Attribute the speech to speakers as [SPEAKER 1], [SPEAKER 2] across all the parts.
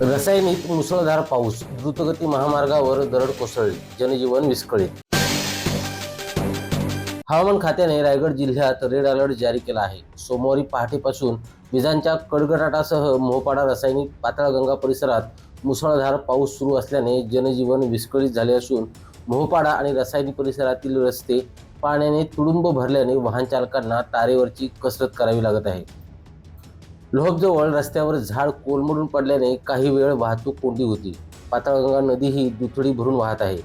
[SPEAKER 1] रसायनिक मुसळधार पाऊस द्रुतगती महामार्गावर दरड कोसळली जनजीवन विस्कळीत. हवामान खात्याने रायगड जिल्ह्यात रेड अलर्ट जारी केला आहे. सोमवारी पहाटेपासून विजांच्या कडकडाटासह मोहपाडा रासायनिक पाताळगंगा परिसरात मुसळधार पाऊस सुरू असल्याने जनजीवन विस्कळीत झाले असून मोहपाडा आणि रासायनिक परिसरातील रस्ते पाण्याने तुडुंब भरल्याने वाहन चालकांना तारेवरची कसरत करावी लागत आहे. लोहबजवळ रस्त्यावर झाड कोलमडून पडल्याने काही वेळ वाहतूक कोंडी होती. पाताळगंगा नदी ही दुथडी भरून वाहत आहे.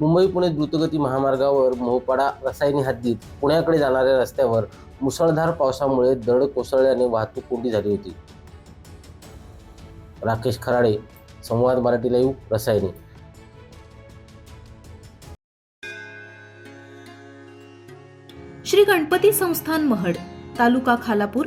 [SPEAKER 1] मुंबई पुणे द्रुतगती महामार्गावर मोहपाडा रसायनी हद्दीत पुण्याकडे जाणाऱ्या रस्त्यावर मुसळधार पावसामुळे दरड कोसळल्याने वाहतूक कोंडी झाली होती. राकेश खराडे संवाद मराठी लाईव्ह रसायनी.
[SPEAKER 2] श्री गणपती संस्थान महड तालुका खालापूर